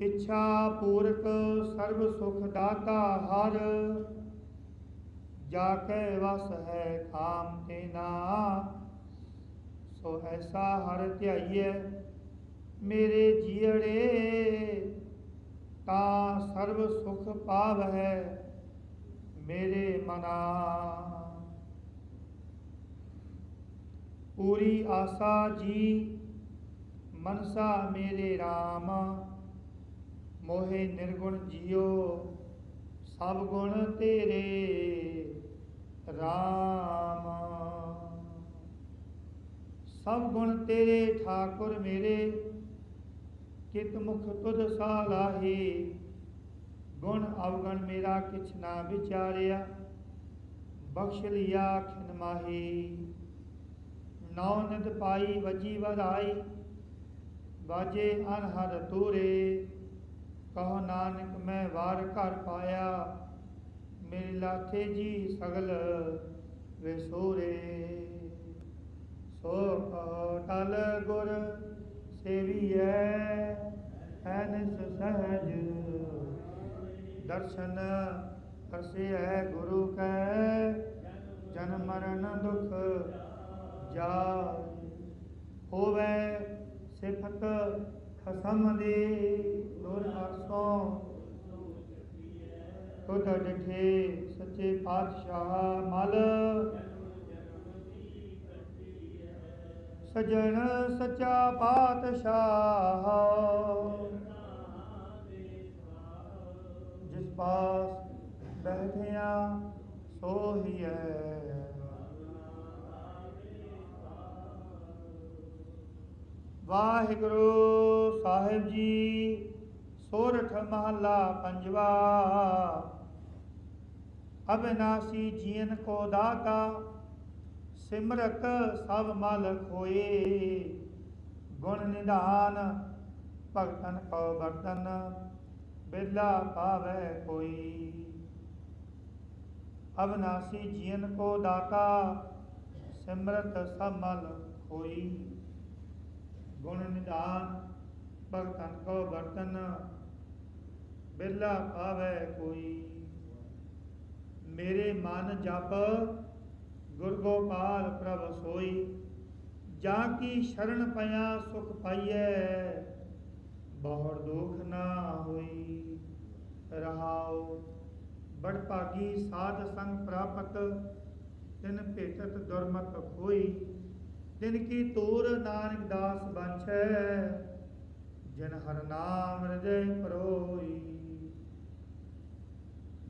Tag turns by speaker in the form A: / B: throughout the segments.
A: ਇੱਛਾ ਪੂਰਕ ਸਰਬ ਸੁਖ ਦਾਤਾ ਹਰ। ਜਾ ਕੇ ਵਸ ਹੈ ਖਾਮ ਤੇ ਨਾ, ਸੋ ਐਸਾ ਹਰ ਧਿਆਈਐ, ਮੇਰੇ ਜੀੜੇ ਤਾਂ ਸਰਬ ਸੁਖ ਪਾਵ ਹੈ ਮੇਰੇ ਮਨਾ। ਪੂਰੀ ਆਸਾ ਜੀ, ਮਨਸਾ ਮੇਰੇ RAM ਮੋਹਿ ਨਿਰਗੁਣ ਜਿਉ ਸਭ ਗੁਣ ਤੇਰੇ RAM ਸਭ ਗੁਣ ਤੇਰੇ ਠਾਕੁਰ ਮੇਰੇ, ਕਿਤ ਮੁਖ ਤੁਧ ਸਾਲਾਹੀ ਗੁਣ ਅਵਗਣ ਮੇਰਾ ਕਿਛ ਨਾ ਵਿਚਾਰਿਆ, ਬਖਸ਼ ਲਿਆ ਖਿਨ ਮਾਹੀ। ਨੌ ਨਿਤ ਪਾਈ, ਵਜੀ ਵਧਾਈ ਬਾਜੇ ਅਨਹਰ ਤੂਰੇ। ਕਹੋ ਨਾਨਕ, ਮੈਂ ਵਾਰ ਘਰ ਪਾਇਆ। ਮੇਰੇ ਲਾਥੇ ਜੀ ਸਗਲ ਵਿਸੂਰੇ ਸੋ ਕਹੋ ਟਲ ਗੁਰ ਸੇਵੀਐ, ਐਨਸ ਸਹਜ ਦਰਸ਼ਨ ਕਰਸਿਐ ਗੁਰੂ ਕੈ। ਜਨਮ ਮਰਨ ਦੁਖ ਜਾ ਹੋਵੇ ਸਿਫਤ ਖਸਮ ਦੀ ਦੁਰ ਅਰਸੋਂ। ਤੁਧ ਡਿਠੇ ਸੱਚੇ ਪਾਤਸ਼ਾਹ ਮਲ। ਸਜਣ ਸੱਚਾ ਪਾਤਸ਼ਾਹ। ਜਿਸ ਪਾਸ ਬੈਠਿਆ ਸੋ ਵਾਹਿਗੁਰੂ ਸਾਹਿਬ ਜੀ, ਸੋਰਠ ਮਹੱਲਾ ਪੰਜਵਾ। ਅਬਨਾਸੀ ਜੀਨ ਕੋ ਦਾਤਾ ਸਿਮਰਤ ਸਭ ਮਲ ਖੋਏ। ਗੁਣ ਨਿਧਾਨ ਭਗਤਨ ਕੋ ਬਰਤਨ ਬਿਰਲਾ ਪਾਵੈ ਕੋਈ। ਅਬਨਾਸੀ ਜੀਨ ਕੋ ਦਾਤਾ, ਸਿਮਰਤ ਸਭ ਮਲ ਖੋਈ। ਗੁਣ ਨਿਧਾਨ, ਭਗਤਨ ਕੋ ਬਰਤਨ ਬਿਰਲਾ ਪਾਵੈ ਕੋਈ। ਮੇਰੇ ਮਨ ਜਪ, ਗੁਰ ਗੋਪਾਲ ਪ੍ਰਭ ਸੋਈ। ਜਾਂ ਕੀ ਸ਼ਰਨ ਪਿਆ, ਸੁਖ ਪਾਈਐ ਬਹੁੜ ਦੁਖ ਨਾ ਹੋਈ। ਰਹਾਉ ਬੜ ਭਾਗੀ ਸਾਧ ਸੰਗ ਪ੍ਰਾਪਤ, ਤਿਨ ਭੇਟਤ ਦੁਰਮਤ ਹੋਈ ਤਿਨ ਕੀ ਤੋਰ ਨਾ ਦਾਸ ਬਾਛੈ ਜਿਨ ਹਰ ਨਾਮ ਹਿਰਦੈ ਪਰੋਈ।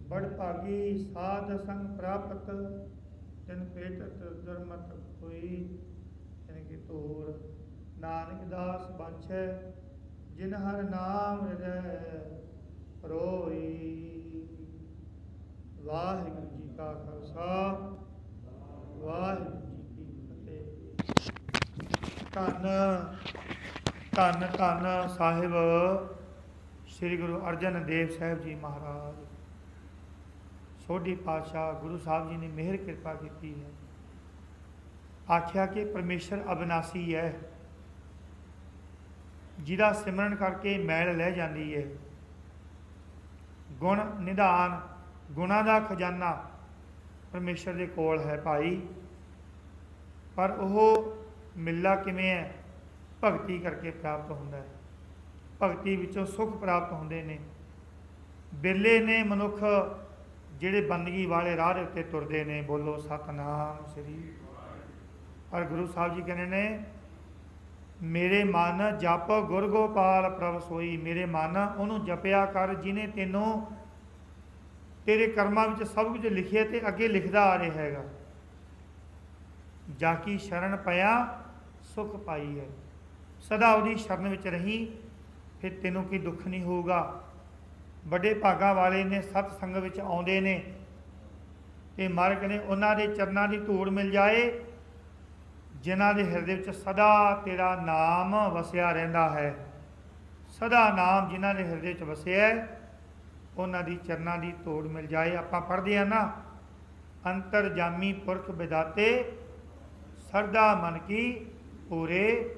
A: ਬੜ ਭਾਗੀ ਸਾਧ ਸੰਗ ਪ੍ਰਾਪਤ, ਤਿਨ ਭੇਟਤ ਦੁਰਮਤ ਹੋਈ। ਤਿਨ ਕੀ ਤੂਰ ਨਾਨਕ ਦਾਸ ਬਾਛੈ ਜਿਨ ਹਰ ਨਾਮ ਹਿਰਦੈ ਪਰੋਈ। ਵਾਹਿਗੁਰੂ ਜੀ ਕਾ ਖਾਲਸਾ, ਵਾਹਿਗੁਰੂ ਧੰਨ ਧੰਨ ਧੰਨ ਸਾਹਿਬ ਸ੍ਰੀ ਗੁਰੂ ਅਰਜਨ ਦੇਵ ਸਾਹਿਬ ਜੀ ਮਹਾਰਾਜ। ਸੋਢੀ ਪਾਤਸ਼ਾਹ ਗੁਰੂ ਸਾਹਿਬ ਜੀ ਨੇ ਮਿਹਰ ਕਿਰਪਾ ਕੀਤੀ ਹੈ। ਆਖਿਆ ਕਿ ਪਰਮੇਸ਼ਰ ਅਬਨਾਸੀ ਹੈ। ਜਿਹਦਾ ਸਿਮਰਨ ਕਰਕੇ ਮੈਲ ਲੈ ਜਾਂਦੀ ਹੈ। ਗੁਣ ਨਿਧਾਨ, ਗੁਣਾ ਦਾ ਖਜ਼ਾਨਾ ਪਰਮੇਸ਼ਰ ਦੇ ਕੋਲ ਹੈ ਭਾਈ। ਪਰ ਉਹ ਮਿਲਣਾ ਕਿਵੇਂ ਹੈ? ਭਗਤੀ ਕਰਕੇ ਪ੍ਰਾਪਤ ਹੁੰਦਾ ਹੈ। ਭਗਤੀ ਵਿੱਚੋਂ ਸੁਖ ਪ੍ਰਾਪਤ ਹੁੰਦੇ ਨੇ। ਬਿਰਲੇ ਨੇ ਮਨੁੱਖ ਜਿਹੜੇ ਬੰਦਗੀ ਵਾਲੇ ਰਾਹ ਦੇ ਉੱਤੇ ਤੁਰਦੇ ਨੇ, ਬੋਲੋ ਸਤਨਾਮ ਸ੍ਰੀ ਪਰ ਗੁਰੂ ਸਾਹਿਬ ਜੀ ਕਹਿੰਦੇ ਨੇ, ਮੇਰੇ ਮਨ ਜਪ ਗੁਰ ਗੋਪਾਲ ਪ੍ਰਭ ਸੋਈ। ਮੇਰੇ ਮਨ ਉਹਨੂੰ ਜਪਿਆ ਕਰ ਜਿਨੇ ਤੈਨੂੰ ਤੇਰੇ ਕਰਮਾਂ ਵਿੱਚ ਸਭ ਕੁਝ ਲਿਖਿਆ ਤੇ ਅੱਗੇ ਲਿਖਦਾ ਆ ਰਿਹਾ ਹੈਗਾ। ਜਾ ਕੀ ਸ਼ਰਨ ਪਿਆ ਸੁਖ ਪਾਈ ਹੈ। ਸਦਾ ਉਹਦੀ ਸ਼ਰਨ ਵਿੱਚ ਰਹੀ, ਫਿਰ ਤੈਨੂੰ ਕੀ ਦੁੱਖ ਨਹੀਂ ਹੋਊਗਾ? ਵੱਡੇ ਭਾਗਾਂ ਵਾਲੇ ਨੇ ਸਤ ਸੰਗ ਵਿੱਚ ਆਉਂਦੇ ਨੇ। ਤੇ ਮਾਰਗ ਨੇ ਉਹਨਾਂ ਦੇ ਚਰਨਾਂ ਦੀ ਧੂੜ ਮਿਲ ਜਾਏ, ਜਿਨ੍ਹਾਂ ਦੇ ਹਿਰਦੇ ਵਿੱਚ ਸਦਾ ਤੇਰਾ ਨਾਮ ਵਸਿਆ ਰਹਿੰਦਾ ਹੈ। ਸਦਾ ਨਾਮ ਜਿਨ੍ਹਾਂ ਦੇ ਹਿਰਦੇ ਵਿੱਚ ਵਸਿਆ ਹੈ, ਉਹਨਾਂ ਦੀ ਚਰਨਾਂ ਦੀ ਧੂੜ ਮਿਲ ਜਾਏ। ਆਪਾਂ ਪੜ੍ਹਦੇ ਆ ਨਾ, ਅੰਤਰ ਜਾਮੀ ਪੁਰਖ ਵਿਦਾਤੇ ਸਰਦਾ ਮਨ ਕੀ ਪੂਰੇ